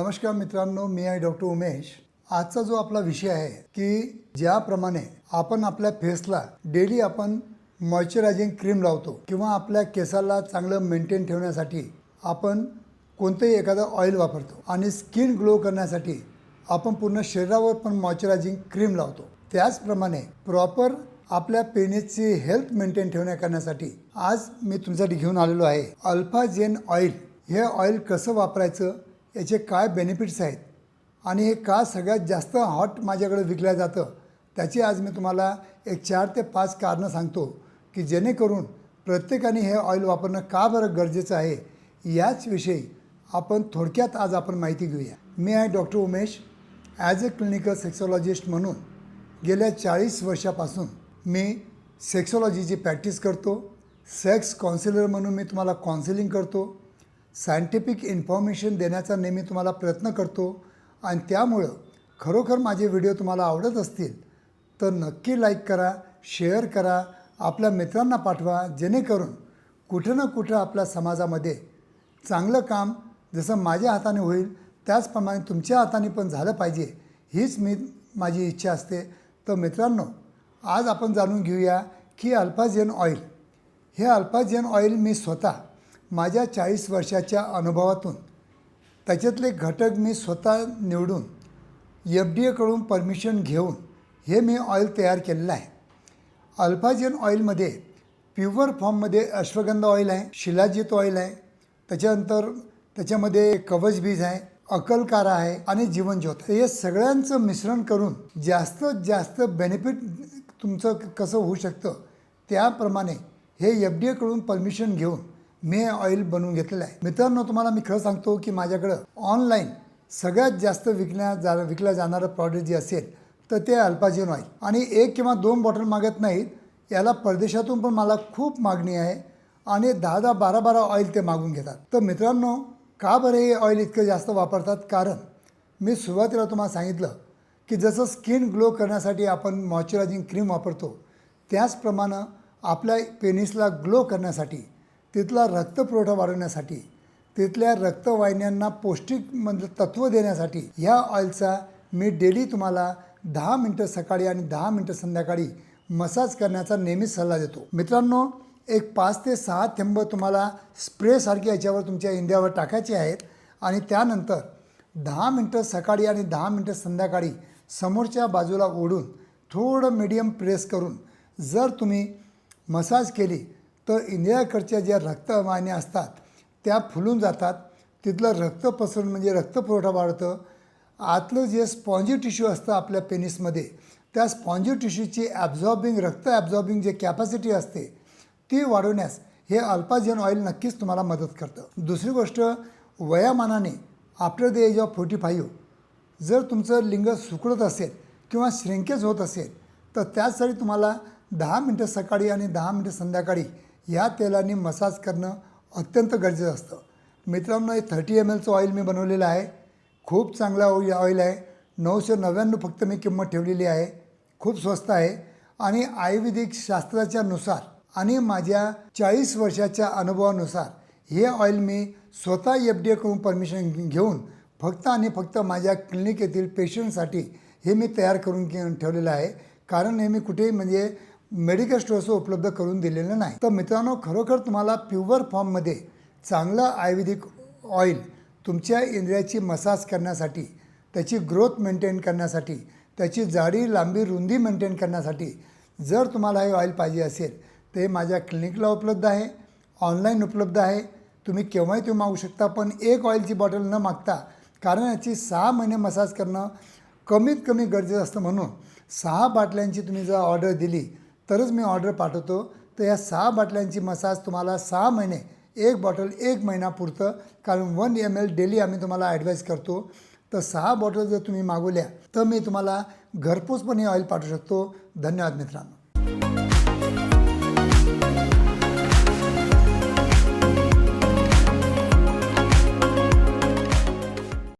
नमस्कार मित्रांनो मी आहे डॉक्टर उमेश. आजचा जो आपला विषय आहे की ज्याप्रमाणे आपण आपल्या फेसला डेली आपण मॉइश्चरायझिंग क्रीम लावतो किंवा आपल्या केसाला चांगलं मेंटेन ठेवण्यासाठी आपण कोणतंही एखादं ऑइल वापरतो आणि स्किन ग्लो करण्यासाठी आपण पूर्ण शरीरावर पण मॉइश्चरायझिंग क्रीम लावतो. त्याचप्रमाणे प्रॉपर आपल्या पेनेची हेल्थ मेंटेन ठेवण्या करण्यासाठी आज मी तुमच्यासाठी घेऊन आलेलो आहे अल्फाजेन ऑइल. हे ऑइल कसं वापरायचं? याचे काय बेनिफिट्स आहेत? आणि हे का सगळ्यात जास्त हॉट माझ्याकडे विकलं जातं? त्याची आज मी तुम्हाला एक चार ते पाच कारणं सांगतो की जेणेकरून प्रत्येकाने हे ऑइल वापरणं का बरं गरजेचं आहे? याच विषयी आपण थोडक्यात आज आपण माहिती घेऊया. मी आहे doctor Umesh. As a clinical sexologist म्हणून गेल्या चाळीस वर्षापासून मी सेक्सॉलॉजीची प्रॅक्टिस करतो. सेक्स काउन्सिलर म्हणून मी तुम्हाला काउन्सिलिंग करतो. सायंटिफिक इन्फॉर्मेशन देण्याचा नेहमी तुम्हाला प्रयत्न करतो आणि त्यामुळं खरोखर माझे व्हिडिओ तुम्हाला आवडत असतील तर नक्की लाईक करा शेअर करा आपल्या मित्रांना पाठवा जेणेकरून कुठं ना कुठं आपल्या समाजामध्ये चांगलं काम जसं माझ्या हाताने होईल त्याचप्रमाणे तुमच्या हाताने पण झालं पाहिजे हीच मी माझी इच्छा असते. तर मित्रांनो आज आपण जाणून घेऊया की अल्फाजेन ऑइल. हे अल्फाजेन ऑइल मी स्वतः माझ्या चाळीस वर्षाच्या अनुभवातून. त्याच्यातले घटक मी स्वतः निवडून एफ डी एकडून परमिशन घेऊन हे मी ऑइल तयार केलेलं आहे. अल्फाजेन ऑइलमध्ये प्युअर फॉर्ममध्ये अश्वगंधा ऑइल आहे शिलाजित ऑइल आहे. त्याच्यानंतर त्याच्यामध्ये कवच बीज आहे अकलकारा आहे आणि जीवनज्योत हे सगळ्यांचं मिश्रण करून जास्तीत जास्त बेनिफिट तुमचं कसं होऊ शकतं त्याप्रमाणे हे एफ डी एकडून परमिशन घेऊन मी हे ऑइल बनवून घेतलेलं आहे. मित्रांनो तुम्हाला मी खरं सांगतो की माझ्याकडं ऑनलाईन सगळ्यात जास्त विकण्या जा विकल्या जाणारं प्रॉडक्ट जे असेल तर ते अल्पाजिन ऑइल आणि एक किंवा दोन बॉटल मागत नाहीत याला परदेशातून पण मला खूप मागणी आहे आणि दहा दहा बारा बारा ऑइल ते मागून घेतात. तर मित्रांनो का बरं हे ऑइल इतकं जास्त वापरतात? कारण मी सुरुवातीला तुम्हाला सांगितलं की जसं स्किन ग्लो करण्यासाठी आपण मॉइश्चरायझिंग क्रीम वापरतो त्याचप्रमाणे आपल्या पेनिसला ग्लो करण्यासाठी तिथला रक्तपुरवठा वाढवण्यासाठी तिथल्या रक्तवाहिन्यांना पौष्टिक म्हणजे तत्त्व देण्यासाठी ह्या ऑइलचा मी डेली तुम्हाला दहा मिनटं सकाळी आणि दहा मिनटं संध्याकाळी मसाज करण्याचा नेहमीच सल्ला देतो. मित्रांनो एक पाच ते सहा थेंब तुम्हाला स्प्रेसारखे याच्यावर तुमच्या इंडियावर टाकायचे आहेत आणि त्यानंतर दहा मिनटं सकाळी आणि दहा मिनटं संध्याकाळी समोरच्या बाजूला ओढून थोडं मीडियम प्रेस करून जर तुम्ही मसाज केली तर इंदिराकडच्या ज्या रक्तवाहिन्या असतात त्या फुलून जातात. तिथलं रक्त पसरून म्हणजे रक्तपुरवठा वाढतं. आतलं जे स्पॉन्जी टिश्यू असतं आपल्या पेनिसमध्ये त्या स्पॉन्जी टिश्यूची ॲब्झॉर्बिंग रक्त ॲब्झॉर्बिंग जे कॅपॅसिटी असते ती वाढवण्यास हे अल्पाजेन ऑइल नक्कीच तुम्हाला मदत करतं. दुसरी गोष्ट वयामानाने after the age of forty five जर तुमचं लिंग सुकळत असेल किंवा श्रिंकेज होत असेल तर त्यासाठी तुम्हाला दहा मिनटं सकाळी आणि दहा मिनटं संध्याकाळी या तेलाने मसाज करणं अत्यंत गरजेचं असतं. मित्रांनो हे थर्टी एम एलचं ऑइल मी बनवलेलं आहे. खूप चांगला हो- ऑइल ऑइल आहे. नऊशे नव्याण्णव फक्त मी किंमत ठेवलेली आहे. खूप स्वस्त आहे. आणि आयुर्वेदिक शास्त्राच्या नुसार आणि माझ्या चाळीस वर्षाच्या अनुभवानुसार हे ऑइल मी स्वतः एफ डी एकडून परमिशन घेऊन फक्त आणि फक्त माझ्या क्लिनिक येथील पेशंटसाठी हे मी तयार करून ठेवलेलं आहे. कारण हे मी कुठेही म्हणजे मेडिकल स्टोअर्सवर उपलब्ध करून दिलेलं नाही. तर मित्रांनो खरोखर तुम्हाला प्युअर फॉर्ममध्ये चांगलं आयुर्वेदिक ऑइल तुमच्या इंद्रियाची मसाज करण्यासाठी त्याची ग्रोथ मेंटेन करण्यासाठी त्याची जाडी लांबी रुंदी मेंटेन करण्यासाठी जर तुम्हाला हे ऑइल पाहिजे असेल ते माझ्या क्लिनिकला उपलब्ध आहे ऑनलाईन उपलब्ध आहे. तुम्ही केव्हाही तुम्ही मागू शकता पण एक ऑइलची बॉटल न मागता कारण याची सहा महिने मसाज करणं कमीत कमी गरजेचं असतं म्हणून सहा बाटल्यांची तुम्ही जर ऑर्डर दिली तरच मी ऑर्डर पाठवतो. तर या सहा बाटल्यांची मसाज तुम्हाला सहा महिने एक बॉटल एक महिना पुरतं. कारण वन एम एल डेली आम्ही तुम्हाला ॲडवाईस करतो. तर सहा बॉटल जर तुम्ही मागवल्या तर मी तुम्हाला घरपोच पण हे ऑइल पाठवू शकतो. धन्यवाद मित्रांनो.